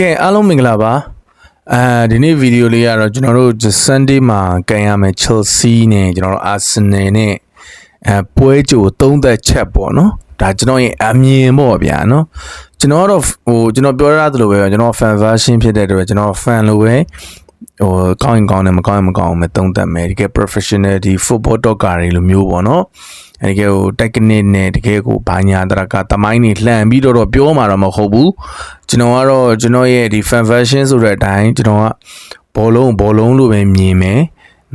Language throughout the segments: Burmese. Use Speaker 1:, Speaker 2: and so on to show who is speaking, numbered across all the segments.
Speaker 1: ကဲအားလုံးမင်္ဂလာပါအဲဒီနေ့ဗီဒီယိုလေးကတော့ကျွန်တော်တို့ Sunday မှာကန်ရမယ် Chelsea နဲ့ကျွန်တော်တို့ Arsenal နဲ့အဲပွဲကြိုသုံးသက်ချက်ပေါ့နော်ဒါကျွန်တော်ရဲ့အမြင်ပေါ့ဗျာနော်ကျွန်တော်ကတော့ဟိုကျွန်တော်ပြောရသလိုပဲကျွန်တော် fan version ဖြစ်တဲ့အတွက်ကျွန်တော် fan လိုပဲဟိုကောင်းရင်ကောင်းတယ်မကောင်းရင်မကောင်းဘူးမသုံးသပ်မယ်တကယ် professional ဒီ football talker တွေလိုမျိုးပေါ့နော်အဲ တကယ်ဟို technique နဲ့တကယ်ကိုဘာညာတရကတမိုင်းနေလှန်ပြီးတော့တော့ပြောမှာတော့မဟုတ်ဘူးကျွန်တော်ကတော့ကျွန်တော်ရဲ့ဒီ fan version ဆိုတဲ့အတိုင်းကျွန်တော်ကဘောလုံးဘောလုံးလိုပဲမြင်မယ်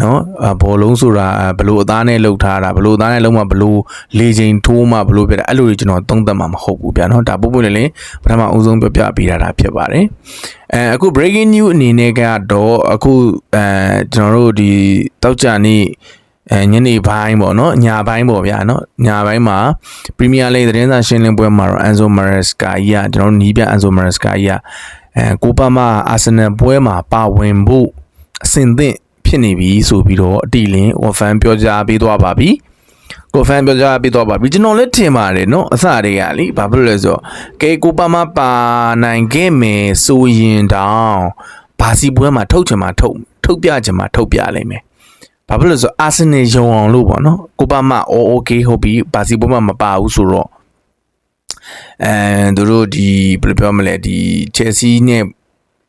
Speaker 1: နော်အဘောလုံးဆိုတာဘလို့အသားနဲ့လှုပ်ထားတာဘလို့အသားနဲ့လုံးမှဘလို့လေချိန်ထိုးမှဘလို့ပြတာအဲ့လိုတွေကျွန်တော်သုံးသပ်မှာမဟုတ်ဘူးဗျာနော်ဒါပို့ပို့လေးလေးပထမအဦးဆုံးပြောပြပေးတာဒါဖြစ်ပါတယ်အဲအခု breaking news အနေနဲ့ကတော့အခုအဲကျွန်တော်တို့ဒီတောက်ကြနေ့ အဲညနေပိုင်းပေါ့နော်ညပိုင်းပေါ့ဗျာနော်ညပိုင်းမှာပရီးမီးယားလိဂ်သတင်းစာရှင်းလင်းပွဲမှာတော့ Enzo Maresca ကြီးကကျွန်တော်တို့နီးပြ Enzo Maresca ကြီးကအဲကိုပါမအာဆင်နယ်ပွဲမှာပါဝင်ဖို့အဆင်သင့်ဖြစ်နေပြီဆိုပြီးတော့အတီလင်းဟိုဖန်ပြောကြားပေးသွားပါပြီကိုဖန်ပြောကြားပေးသွားပါပြီကျွန်တော်လည်းထင်ပါတယ်နော်အစတွေကလေဘာဖြစ်လို့လဲဆိုတော့ကဲကိုပါမပါနိုင်ခဲ့မယ်ဆိုရင်တောင်ဘာစီပွဲမှာထုတ်ချင်မှာထုတ်ထုတ်ပြချင်မှာထုတ်ပြလိမ့်မယ် ဘာဖြစ်လို့လဲဆိုတော့အာဆင်နယ်ယုံအောင်လို့ပေါ့နော်ကိုပါမအိုโอเคဟုတ်ပြီဘာစီပွဲမှာမပါဘူးဆိုတော့အဲသူတို့ဒီဘယ်လိုပြောမလဲဒီ Chelsea နဲ့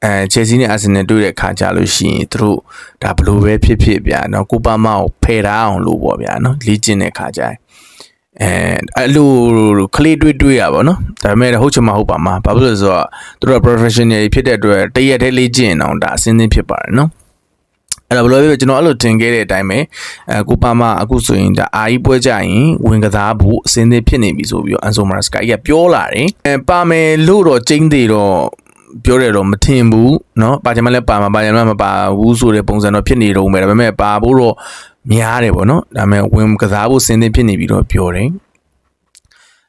Speaker 1: အဲ Chelsea နဲ့ Arsenal တွေ့တဲ့ခါကြလို့ရှိရင်သူတို့ဒါဘလို့ပဲဖြစ်ဖြစ်ဗျာနော်ကိုပါမောက်ဖယ်ထားအောင်လို့ပေါ့ဗျာနော်လေ့ကျင့်တဲ့ခါကြရင်အဲအဲ့လိုကလေးတွေ့တွေ့ရပါတော့ဒါပေမဲ့ဟုတ်ချင်မဟုတ်ပါမှာဘာဖြစ်လို့လဲဆိုတော့သူတို့ professional ဖြစ်တဲ့အတွက်တရက်တည်းလေ့ကျင့်အောင်ဒါအစင်းသင်းဖြစ်ပါတယ်နော် အဲ့တော့ဘယ်လိုပဲကျွန်တော်အဲ့လိုတင်ခဲ့တဲ့အတိုင်းပဲအဲကိုပါမအခုဆိုရင်ဒါအာကြီးပွဲကြရင်ဝင်ကစားဖို့အစင်းသင်းဖြစ်နေပြီဆိုပြီးတော့အန်ဆိုမာစကာကြီးကပြောလာတယ်အဲပါမယ်လို့တော့ကျင်းသေးတော့ပြောတယ်တော့မထင်ဘူးเนาะပါချင်မလဲပါမှာပါချင်မလဲမပါဘူးဆိုတဲ့ပုံစံတော့ဖြစ်နေတော့မယ်ဒါပေမဲ့ပါဖို့တော့များတယ်ပေါ့เนาะဒါပေမဲ့ဝင်ကစားဖို့စင်းသင်းဖြစ်နေပြီတော့ပြောတယ်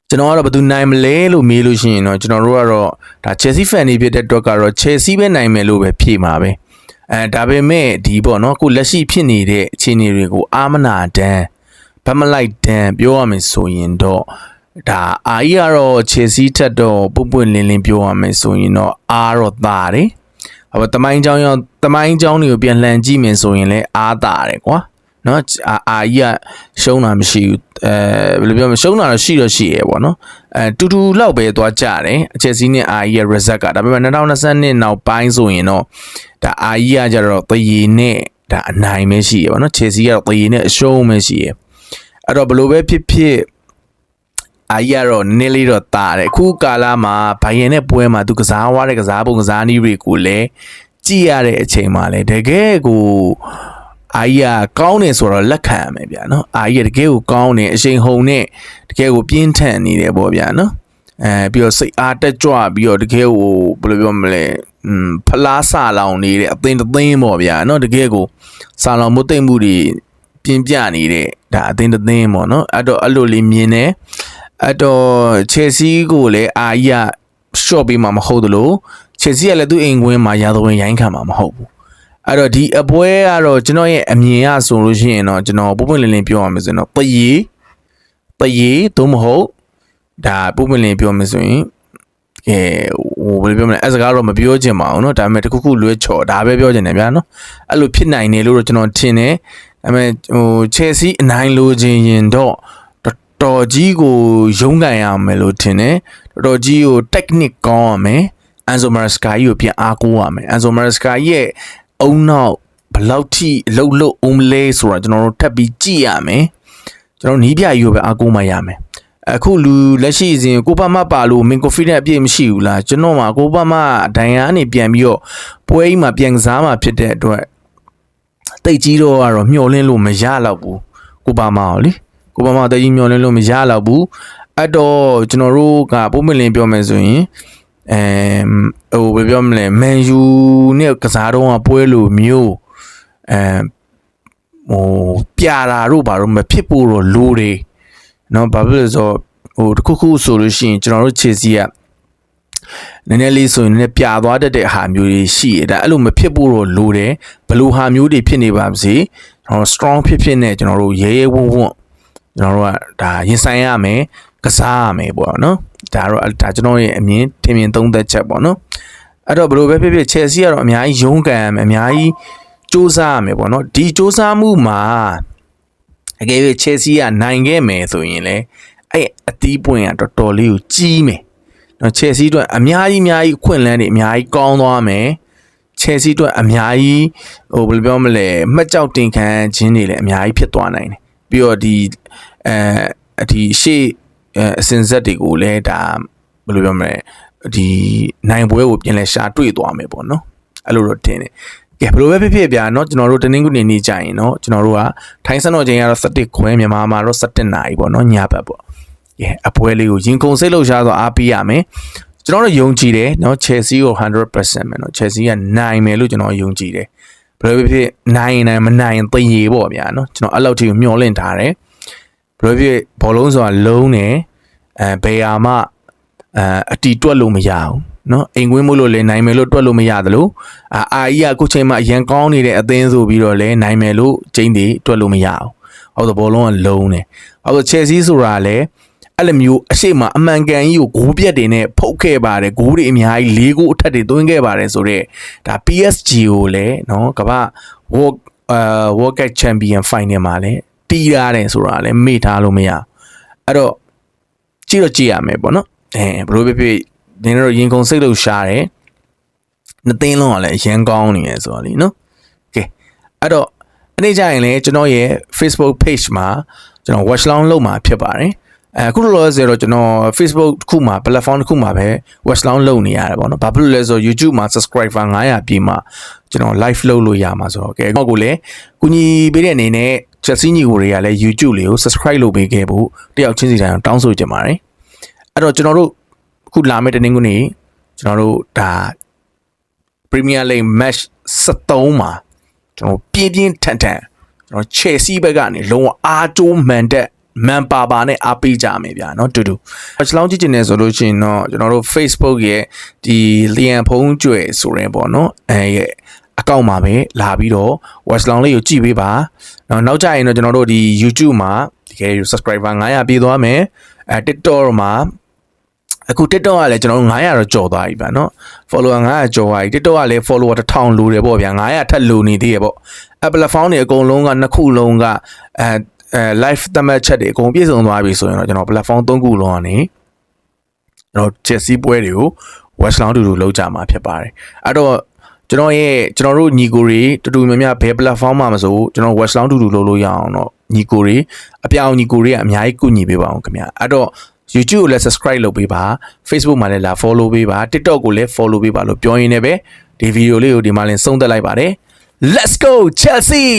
Speaker 1: ကျွန်တော်ကတော့ဘယ်သူနိုင်မလဲလို့မေးလို့ရှိရင်တော့ကျွန်တော်တို့ကတော့ဒါ Chelsea fan တွေဖြစ်တဲ့အတွက်ကတော့ Chelsea ပဲနိုင်မယ်လို့ပဲဖြေမှာပဲ အဲဒါပေမဲ့ဒီပေါ့နော်အခုလက်ရှိဖြစ်နေတဲ့အခြေအနေတွေကိုအာမနာတန်းဗမလိုက်တန်းပြောရမယ်ဆိုရင်တော့ဒါအာကြီးကတော့ခြေစည်းထက်တော့ပွပွလင်းလင်းပြောရမယ်ဆိုရင်တော့အာတော့သားတယ်။ဟောတမိုင်းကြောင်းရောတမိုင်းကြောင်းတွေကိုပြန်လှန်ကြည့်မယ်ဆိုရင်လည်းအားသားတယ်ကွာ။ နော်အာအာကြီးကရှုံးတာမရှိဘူးအဲဘယ်လိုပြောမလဲရှုံးတာတော့ရှိတော့ရှိရပေါ့နော်အဲတူတူလောက်ပဲသွားကြတယ်အချက်စီးနဲ့အာကြီးရဲ့ result ကဒါပေမဲ့2022နောက်ပိုင်းဆိုရင်တော့ဒါအာကြီးကကြတော့တရီနဲ့ဒါအနိုင်ပဲရှိရပေါ့နော်ခြေစီးကတော့တရီနဲ့အရှုံးပဲရှိရအဲ့တော့ဘယ်လိုပဲဖြစ်ဖြစ်အာကြီးကတော့နည်းလေးတော့တာတယ်အခုကာလမှာဘိုင်ယန်နဲ့ပွဲမှာသူကစားသွားတဲ့ကစားပုံကစားနည်းတွေကိုလည်းကြည့်ရတဲ့အချိန်မှာလည်းတကယ်ကို အာကြီးကကောင်းတယ်ဆိုတော့လက်ခံရမယ်ဗျာနော်အာကြီးကတကယ်ကိုကောင်းတယ်အချိန်ဟုန်နဲ့တကယ်ကိုပြင်းထန်နေတယ်ပေါ့ဗျာနော်အဲပြီးတော့စိတ်အားတက်ကြွပြီးတော့တကယ်ကိုဘယ်လိုပြောမလဲอืมဖလားစာလောင်နေတဲ့အသင်းတစ်သင်းပေါ့ဗျာနော်တကယ်ကိုစာလောင်မှုသိမ့်မှုတွေပြင်းပြနေတဲ့ဒါအသင်းတစ်သင်းပေါ့နော်အဲ့တော့အဲ့လိုလေးမြင်နေအဲ့တော့ Chelsea ကိုလည်းအာကြီးက short ပေးမှာမဟုတ်သလို Chelsea ကလည်းသူ့အိမ်ကွင်းမှာရာသဝင်ရိုင်းခံမှာမဟုတ်ဘူး အဲ့တော့ဒီအပွဲကတော့ကျွန်တော်ရဲ့အမြင်အရဆိုလို့ရှိရင်တော့ကျွန်တော်ပုံပွင့်လင်းလင်းပြောရမယ်ဆိုရင်တော့ပရီပရီသို့မဟုတ်ဒါပုံပွင့်လင်းပြောမယ်ဆိုရင်အဲဟိုဘယ်လိုပြောမလဲအစကားတော့မပြောချင်ပါဘူးเนาะဒါပေမဲ့တခုခုလွဲချော်ဒါပဲပြောချင်တယ်ဗျာเนาะအဲ့လိုဖြစ်နိုင်တယ်လို့တော့ကျွန်တော်ထင်တယ်ဒါပေမဲ့ဟို Chelsea အနိုင်လိုချင်ရင်တော့တော်ကြီးကိုရုံးကန်ရမယ်လို့ထင်တယ်တော်တော်ကြီးကို technique ကောင်းရမယ် Enzo Maresca ကြီးကိုပြန်အားကိုးရမယ် Enzo Maresca ရဲ့ အုံနောက်ဘလောက်ထိအလုတ်လုတ်အုံးလဲဆိုတာကျွန်တော်တို့ထပ်ပြီးကြည့်ရမယ်ကျွန်တော်နီးပြကြီးကိုပဲအားကိုးမှရမယ်အခုလူလက်ရှိစဉ်ကိုပါမပါလို့မင်ကိုဖီနဲ့အပြည့်မရှိဘူးလားကျွန်တော်မှာကိုပါမဒိုင်ယာကနေပြန်ပြီးတော့ပွဲအိမ်မှာပြန်ကစားမှာဖြစ်တဲ့အတွက်တိတ်ကြီးတော့ကတော့မျောလင်းလို့မရတော့ဘူးကိုပါမအောင်လေကိုပါမတိတ်ကြီးမျောလင်းလို့မရတော့ဘူးအဲ့တော့ကျွန်တော်တို့ကပုံမလင်းပြောမယ်ဆိုရင် အဲဟိုဘယ်ပြောမလဲမန်ယူနဲ့ကစားတော့ပွဲလိုမျိုးအဲဟိုပြတာတို့ဘာလို့မဖြစ်ဖို့တော့လိုတယ်เนาะဘာဖြစ်လို့ဆိုဟိုတခုခုဆိုလို့ရှိရင်ကျွန်တော်တို့ခြေစီကနည်းနည်းလေးဆိုရင်လည်းပြသွားတတ်တဲ့ဟာမျိုးတွေရှိရဒါအဲ့လိုမဖြစ်ဖို့တော့လိုတယ်ဘယ်လိုဟာမျိုးတွေဖြစ်နေပါစေကျွန်တော် strong ဖြစ်ဖြစ်နဲ့ကျွန်တော်တို့ရဲရဲဝံ့ဝံ့ကျွန်တော်တို့ကဒါရင်ဆိုင်ရမယ်ကစားရမယ်ပေါ့နော် ဒါတော့ဒါကျွန်တော်ရဲ့အမြင်ထင်မြင်သုံးသက်ချက်ပေါ့နော်အဲ့တော့ဘယ်လိုပဲဖြစ်ဖြစ် Chelsea ကတော့အများကြီးရုန်းကန်ရမယ်အများကြီးစူးစမ်းရမယ်ပေါ့နော်ဒီစူးစမ်းမှုမှာအကယ်၍ Chelsea ကနိုင်ခဲ့မယ်ဆိုရင်လေအဲ့အသီးပွင့်ကတော်တော်လေးကိုကြီးမယ်နော် Chelsea အတွက်အများကြီးအများကြီးအခွင့်အလမ်းတွေအများကြီးကောင်းသွားမယ် Chelsea အတွက်အများကြီးဟိုဘယ်လိုပြောမလဲမှတ်ကြောက်တင်ခံခြင်းတွေလည်းအများကြီးဖြစ်သွားနိုင်တယ်ပြီးတော့ဒီအဲဒီရှေ့ အဲအစင်ဆက်တွေကိုလည်းဒါဘယ်လိုပြောမလဲဒီနိုင်ပွဲကိုပြင်လဲရှာတွေ့သွားမယ်ပေါ့နော်အဲ့လိုတော့တင်တယ်ကဲဘယ်လိုပဲဖြစ်ဖြစ်ဗျာเนาะကျွန်တော်တို့တနင်္ဂနွေနေ့ကြာရင်เนาะကျွန်တော်တို့ကထိုင်းစံတော်ချိန်ကတော့17ခွဲမြန်မာမှာတော့17နာရီပေါ့เนาะညဘက်ပေါ့ကဲအပွဲလေးကိုရင်ကုန်စိတ်လှုပ်ရှားဆိုအားပေးရမယ်ကျွန်တော်တို့ယုံကြည်တယ်เนาะ Chelsea ကို100%ပဲเนาะ Chelsea ကနိုင်မယ်လို့ကျွန်တော်ယုံကြည်တယ်ဘယ်လိုပဲဖြစ်နိုင်ရင်နိုင်မနိုင်ရင်သိရေပေါ့ဗျာเนาะကျွန်တော်အဲ့လောက်ထိကိုမျှော်လင့်ထားတယ် ဘယ်လိုဖြစ်ဘောလုံးဆိုတာလုံးနေအဲဘယ်ဟာမှအဲအတီတွက်လို့မရဘူးနော်အိမ်ကွင်းမို့လို့လည်းနိုင်မယ်လို့တွက်လို့မရသလိုအာအာကြီးကအခုချိန်မှာအရန်ကောင်းနေတဲ့အသင်းဆိုပြီးတော့လည်းနိုင်မယ်လို့ချိန်တွေတွက်လို့မရအောင်ဟုတ်တော့ဘောလုံးကလုံးနေဟုတ်တော့ Chelsea ဆိုတာလည်းအဲ့လိုမျိုးအရှိမအမှန်ကန်ကြီးကိုဂိုးပြက်တွေနဲ့ဖုတ်ခဲ့ပါတယ်ဂိုးတွေအများကြီး၄ဂိုးအထက်တွေသွင်းခဲ့ပါတယ်ဆိုတော့ဒါ PSG ကိုလည်းနော်ကမ္ဘာ World အာ World Cup Champion Final မှာလည်း တီးရတယ်ဆိုတာလည်းမေ့ထားလို့မရအဲ့တော့ကြည့်တော့ကြည့်ရမယ်ပေါ့နော်အဲဘလို့ဖြစ်ဖြစ်နင်တို့ရင်ကုန်စိတ်လို့ရှားတယ်နှစ်သိန်းလုံးကလည်းအရန်ကောင်းနေရယ်ဆိုတော့လीနော်ကဲအဲ့တော့အနေကြရင်လည်းကျွန်တော်ရဲ့ Facebook page မှာကျွန်တော် watch long လုပ်မှာဖြစ်ပါတယ်အဲအခုလောလောဆယ်တော့ကျွန်တော် Facebook တစ်ခုမှာ platform တစ်ခုမှာပဲ watch long လုပ်နေရတယ်ပေါ့နော်ဘာဖြစ်လို့လဲဆိုတော့ YouTube မှာ subscriber 900ပြည့်မှာကျွန်တော် live လုပ်လို့ရမှာဆိုတော့ကဲတော့ကိုလည်းကုညီပေးတဲ့အနေနဲ့ Chelsea ညီကိုတွေကလည်း YouTube လေးကို subscribe လုပ်ပေးခဲ့ဖို့တယောက်ချင်းစီတိုင်းတောင်းဆိုကြပါတယ်အဲ့တော့ကျွန်တော်တို့အခုလာမယ့်တနင်္ဂနွေကျွန်တော်တို့ဒါ Premier League match 73မှာကျွန်တော်ပြင်းပြင်းထန်ထန်ကျွန်တော် Chelsea ဘက်ကနေလုံးဝအားတိုးမှန်တဲ့မန်ပါပါနဲ့အားပေးကြမယ်ဗျာเนาะတူတူအချလောင်းကြည့်ကျင်နေဆိုလို့ရှိရင်တော့ကျွန်တော်တို့ Facebook ရဲ့ဒီလျံဖုံးကျွဲဆိုရင်ပေါ့เนาะအဲရဲ့ အကောင့်မှာပဲလာပြီးတော့ watch long လေးကိုကြည့်ပေးပါ။နောက်နောက်ကြရင်တော့ကျွန်တော်တို့ဒီ YouTube မှာတကယ် subscriber 900ပြည့်သွားမယ်။အဲ TikTok မှာအခု TikTok ကလည်းကျွန်တော်တို့900တော့ကျော်သွားပြီဗျာနော် follower 900ကျော်သွားပြီ TikTok ကလည်း follower 1000လိုတယ်ပေါ့ဗျာ900ထပ်လိုနေသေးရပေါ့အဲ platform တွေအကုန်လုံးကနှစ်ခုလုံးကအဲအဲ live သတ်မှတ်ချက်တွေအကုန်ပြည့်စုံသွားပြီဆိုရင်တော့ကျွန်တော် platform 3ခုလုံးကနေကျွန်တော် Chelsea ပွဲတွေကို West Long တူတူလောက်ကြမှာဖြစ်ပါတယ်အဲ့တော့ ကျွန်တော်ရဲ့ကျွန်တော်တို့ညီကိုတွေတူတူများများဘယ် platform မှာမဆိုကျွန်တော် West Long တူတူလုပ်လို့ရအောင်တော့ညီကိုတွေအပြောင်ညီကိုတွေကအများကြီးကူညီပေးပါအောင်ခင်ဗျာအဲ့တော့ YouTube ကိုလည်း subscribe လုပ်ပေးပါ Facebook မှာလည်းလာ follow ပေးပါ TikTok ကိုလည်း follow ပေးပါလို့ပြောရင်းနဲ့ပဲဒီဗီဒီယိုလေးကိုဒီမှာလင်းဆုံးသက်လိုက်ပါတယ် Let's go Chelsea